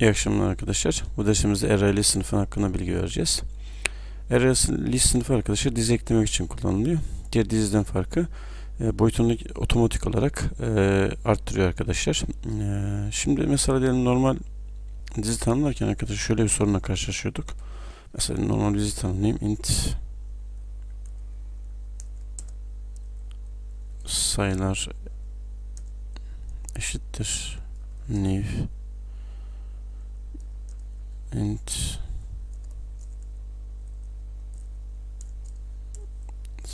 İyi akşamlar arkadaşlar. Bu dersimizde array list sınıfı hakkında bilgi vereceğiz. List sınıfı arkadaşlar dizi eklemek için kullanılıyor. Diğer diziden farkı e, boyutunu otomatik olarak e, arttırıyor arkadaşlar. E, şimdi mesela diyelim normal dizi tanımlarken arkadaşlar şöyle bir sorunla karşılaşıyorduk. Mesela normal dizi tanımlayayım. int sayılar eşittir new int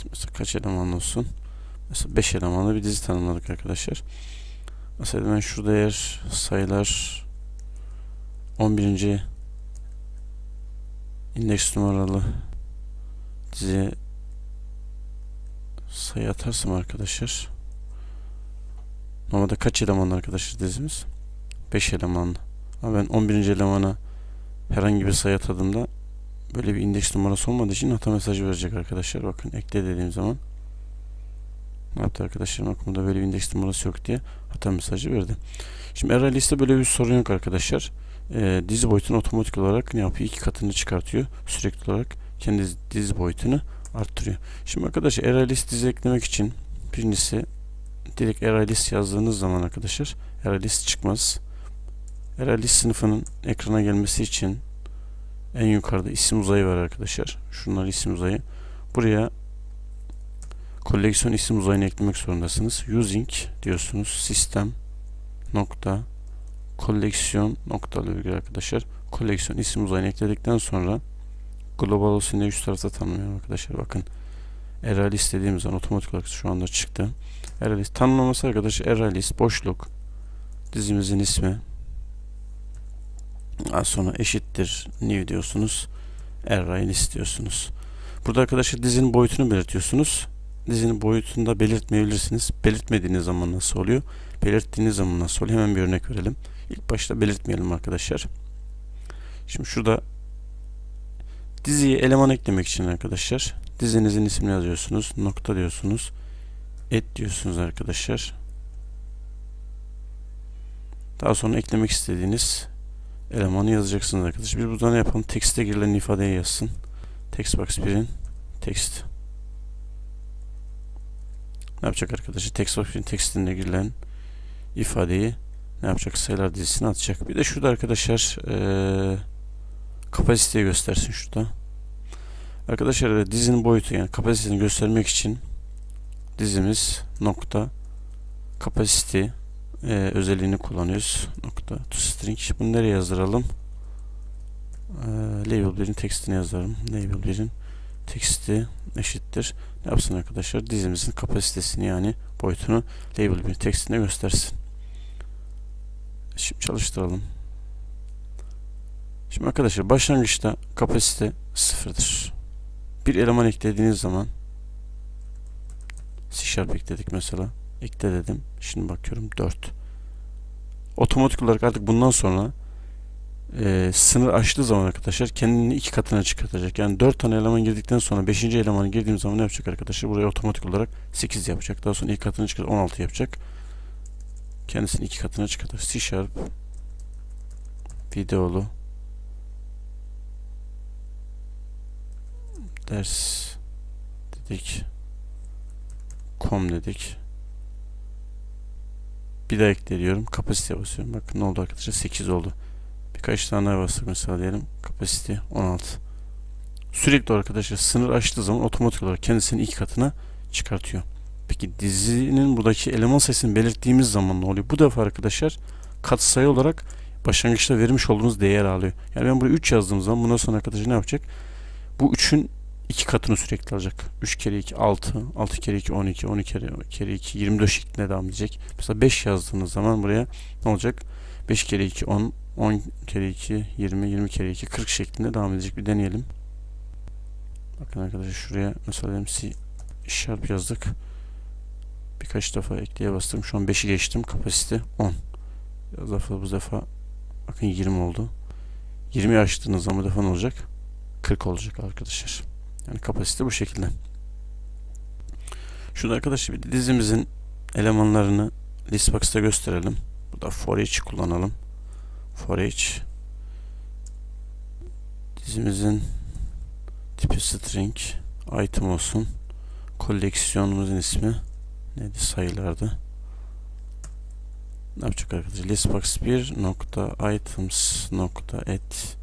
mesela kaç eleman olsun mesela 5 elemanlı bir dizi tanımladık arkadaşlar mesela ben şurada eğer sayılar 11. indeks numaralı dizi sayı atarsam arkadaşlar normalde kaç elemanlı arkadaşlar dizimiz 5 elemanlı ama ben 11. elemana herhangi bir sayı atadığımda böyle bir indeks numarası olmadığı için hata mesajı verecek arkadaşlar. Bakın ekle dediğim zaman ne yaptı arkadaşlar? Bakın burada böyle bir indeks numarası yok diye hata mesajı verdi. Şimdi array liste böyle bir sorun yok arkadaşlar. Ee, dizi boyutunu otomatik olarak ne yapıyor? İki katını çıkartıyor. Sürekli olarak kendi dizi boyutunu arttırıyor. Şimdi arkadaşlar array list dizi eklemek için birincisi direkt array list yazdığınız zaman arkadaşlar array list çıkmaz. Array list sınıfının ekrana gelmesi için en yukarıda isim uzayı var arkadaşlar. Şunlar isim uzayı. Buraya koleksiyon isim uzayını eklemek zorundasınız. Using diyorsunuz. Sistem nokta koleksiyon noktalı virgül arkadaşlar. Koleksiyon isim uzayını ekledikten sonra global olsun üst tarafta tanımlıyorum arkadaşlar. Bakın array list zaman otomatik olarak şu anda çıktı. Array list tanımlaması arkadaşlar list boşluk dizimizin ismi daha sonra eşittir new diyorsunuz. Array list diyorsunuz. Burada arkadaşlar dizinin boyutunu belirtiyorsunuz. Dizinin boyutunu da belirtmeyebilirsiniz. Belirtmediğiniz zaman nasıl oluyor? Belirttiğiniz zaman nasıl oluyor? Hemen bir örnek verelim. İlk başta belirtmeyelim arkadaşlar. Şimdi şurada diziye eleman eklemek için arkadaşlar dizinizin ismini yazıyorsunuz. Nokta diyorsunuz. Et diyorsunuz arkadaşlar. Daha sonra eklemek istediğiniz elemanı yazacaksınız arkadaşlar. Biz burada ne yapalım? Tekste girilen ifadeyi yazsın. Text box 1'in text. Ne yapacak arkadaşlar? Text box 1'in tekstinde girilen ifadeyi ne yapacak? Sayılar dizisine atacak. Bir de şurada arkadaşlar ee, kapasiteyi göstersin şurada. Arkadaşlar dizinin boyutu yani kapasitesini göstermek için dizimiz nokta kapasite e, özelliğini kullanıyoruz. Nokta to string. Bunu nereye yazdıralım? E, label 1'in tekstini yazalım. Label 1'in teksti eşittir. Ne yapsın arkadaşlar? Dizimizin kapasitesini yani boyutunu label 1'in tekstine göstersin. Şimdi çalıştıralım. Şimdi arkadaşlar başlangıçta kapasite sıfırdır. Bir eleman eklediğiniz zaman C ekledik mesela. Ekle dedim. Şimdi bakıyorum 4. Otomatik olarak artık bundan sonra e, sınır aştığı zaman arkadaşlar kendini iki katına çıkartacak. Yani 4 tane eleman girdikten sonra 5. elemanı girdiğim zaman ne yapacak arkadaşlar? Buraya otomatik olarak 8 yapacak. Daha sonra ilk katını çıkart 16 yapacak. Kendisini iki katına çıkartır. C Sharp videolu ders dedik com dedik bir daha ekliyorum. Kapasite basıyorum. Bakın ne oldu arkadaşlar? 8 oldu. Birkaç tane daha bastık mesela diyelim. Kapasite 16. Sürekli arkadaşlar sınır aştığı zaman otomatik olarak kendisini iki katına çıkartıyor. Peki dizinin buradaki eleman sayısını belirttiğimiz zaman ne oluyor? Bu defa arkadaşlar katsayı olarak başlangıçta vermiş olduğumuz değer alıyor. Yani ben buraya 3 yazdığım zaman bundan sonra arkadaşlar ne yapacak? Bu 3'ün 2 katını sürekli alacak. 3 kere 2 6, 6 kere 2 12, 12 kere, kere 2 24 şeklinde devam edecek. Mesela 5 yazdığınız zaman buraya ne olacak? 5 kere 2 10, 10 kere 2 20, 20 kere 2 40 şeklinde devam edecek. Bir deneyelim. Bakın arkadaşlar şuraya mesela C Sharp yazdık. Birkaç defa ekleye bastım. Şu an 5'i geçtim. Kapasite 10. Biraz defa bu defa bakın 20 oldu. 20 açtığınız zaman bu defa ne olacak? 40 olacak arkadaşlar. Yani kapasite bu şekilde. Şurada arkadaşlar bir dizimizin elemanlarını listbox'ta gösterelim. Burada for each kullanalım. For each dizimizin tipi string item olsun. Koleksiyonumuzun ismi neydi sayılardı. Ne yapacak arkadaşlar? Listbox 1 nokta items nokta et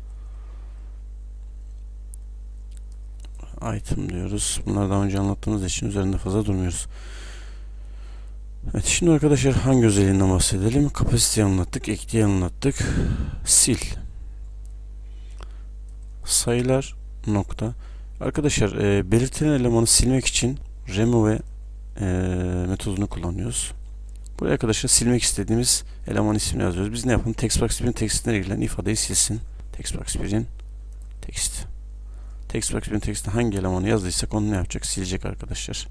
item diyoruz. Bunları daha önce anlattığımız için üzerinde fazla durmuyoruz. Evet şimdi arkadaşlar hangi özelliğinden bahsedelim? Kapasiteyi anlattık, ekliği anlattık. Sil. Sayılar nokta. Arkadaşlar e, belirtilen elemanı silmek için remove e, metodunu kullanıyoruz. Buraya arkadaşlar silmek istediğimiz eleman ismini yazıyoruz. Biz ne yapalım? Textbox 1'in tekstine girilen ifadeyi silsin. Textbox 1'in text. Textbox 1'in tekstine hangi elemanı yazdıysak onu ne yapacak? Silecek arkadaşlar.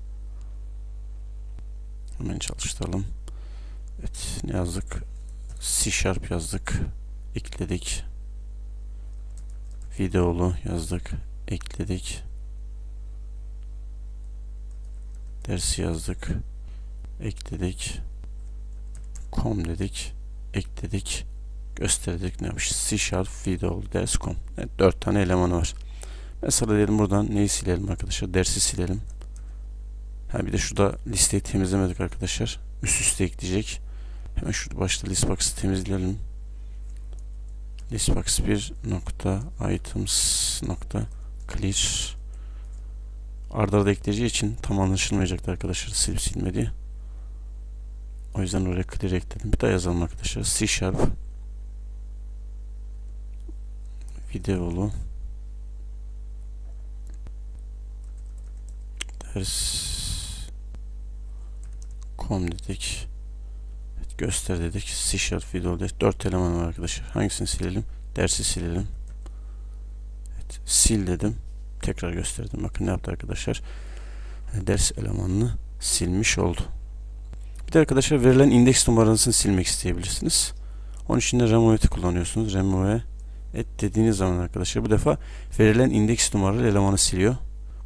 Hemen çalıştıralım. Evet ne yazdık? C Sharp yazdık. Ekledik. Videolu yazdık. Ekledik. Dersi yazdık. Ekledik. Com dedik. Ekledik. Gösterdik. Ne yapmış? C Sharp video ders com. Evet, 4 tane elemanı var. Mesela diyelim buradan neyi silelim arkadaşlar? Dersi silelim. Ha bir de şurada listeyi temizlemedik arkadaşlar. Üst üste ekleyecek. Hemen şurada başta listbox'ı temizleyelim. listbox 1 nokta items nokta clear arda arda ekleyeceği için tam anlaşılmayacaktı arkadaşlar silip silmediği. O yüzden oraya clear ekledim. Bir daha yazalım arkadaşlar. C Sharp videolu com dedik. Evet, göster dedik. C Sharp video dedik. 4 eleman var arkadaşlar. Hangisini silelim? Dersi silelim. Evet, sil dedim. Tekrar gösterdim. Bakın ne yaptı arkadaşlar. Ders elemanını silmiş oldu. Bir de arkadaşlar verilen indeks numarasını silmek isteyebilirsiniz. Onun için de remove kullanıyorsunuz. Remove et dediğiniz zaman arkadaşlar bu defa verilen indeks numaralı elemanı siliyor.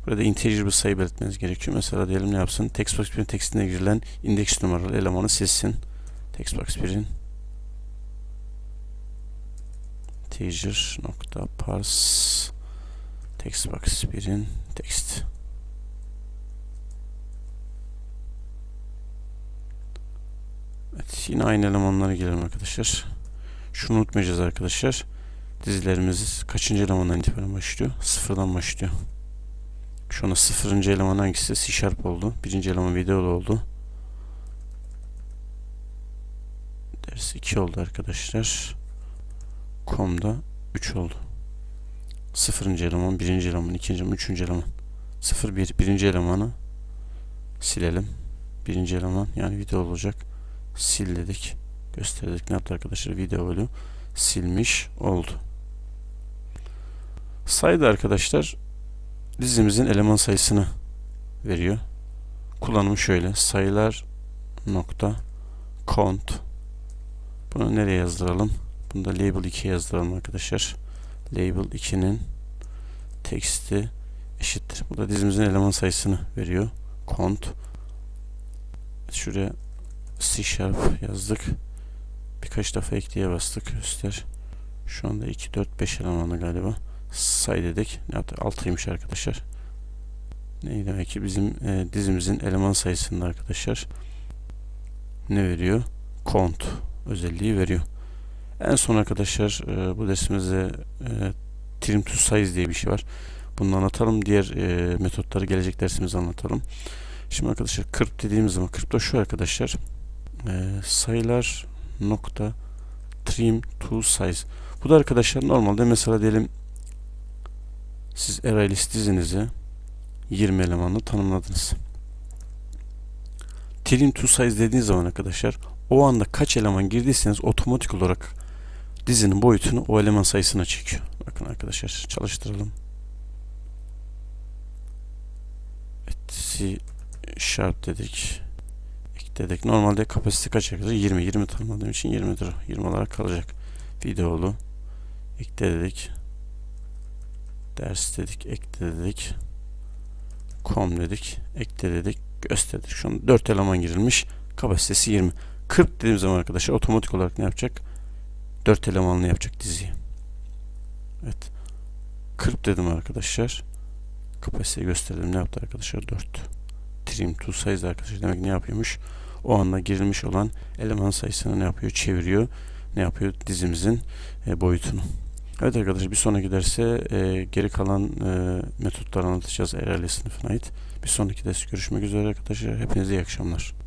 Burada integer bir sayı belirtmeniz gerekiyor. Mesela diyelim ne yapsın? Textbox 1'in tekstine girilen indeks numaralı elemanı silsin. Textbox 1'in integer nokta parse textbox 1'in text Evet yine aynı elemanlara girelim arkadaşlar. Şunu unutmayacağız arkadaşlar. Dizilerimiz kaçıncı elemandan itibaren başlıyor? Sıfırdan başlıyor. Şu anda sıfırıncı eleman hangisi? C Sharp oldu. Birinci eleman videolu oldu. Ders 2 oldu arkadaşlar. Com'da 3 oldu. Sıfırıncı eleman, birinci eleman, ikinci eleman, üçüncü eleman. Sıfır bir, birinci elemanı silelim. Birinci eleman yani video olacak. Sil dedik. Gösterdik. Ne yaptı arkadaşlar? Videolu silmiş oldu. Saydı arkadaşlar dizimizin eleman sayısını veriyor. Kullanımı şöyle. Sayılar nokta count bunu nereye yazdıralım? Bunu da label 2'ye yazdıralım arkadaşlar. Label 2'nin teksti eşittir. Bu da dizimizin eleman sayısını veriyor. Count. Şuraya C Sharp yazdık. Birkaç defa ekleye bastık. Göster. Şu anda 2, 4, 5 elemanı galiba say dedik. Ne yaptı? 6'ymış arkadaşlar. Ne demek ki bizim e, dizimizin eleman sayısında arkadaşlar ne veriyor? Count özelliği veriyor. En son arkadaşlar e, bu dersimizde e, trim to size diye bir şey var. Bunu anlatalım. Diğer e, metotları gelecek dersimizde anlatalım. Şimdi arkadaşlar 40 dediğimiz zaman 40 da şu arkadaşlar e, sayılar nokta trim to size. Bu da arkadaşlar normalde mesela diyelim siz array list dizinizi 20 elemanla tanımladınız. Trim to size dediğiniz zaman arkadaşlar o anda kaç eleman girdiyseniz otomatik olarak dizinin boyutunu o eleman sayısına çekiyor. Bakın arkadaşlar çalıştıralım. Evet, C sharp dedik. Ekledik. Normalde kapasite kaç arkadaşlar? 20. 20 tanımladığım için 20'dir. 20 olarak kalacak. Videolu. Ekledik ders dedik, ekle dedik. Com dedik, ekle dedik, gösterdik. Şu an 4 eleman girilmiş. Kapasitesi 20. 40 dediğim zaman arkadaşlar otomatik olarak ne yapacak? 4 elemanlı yapacak diziyi. Evet. 40 dedim arkadaşlar. Kapasiteyi gösterdim. Ne yaptı arkadaşlar? 4. Trim to size arkadaşlar. Demek ne yapıyormuş? O anda girilmiş olan eleman sayısını ne yapıyor? Çeviriyor. Ne yapıyor? Dizimizin e, boyutunu. Evet arkadaşlar bir sonraki derse e, geri kalan e, metotları anlatacağız. Erale sınıfına ait. Bir sonraki ders görüşmek üzere arkadaşlar. Hepinize iyi akşamlar.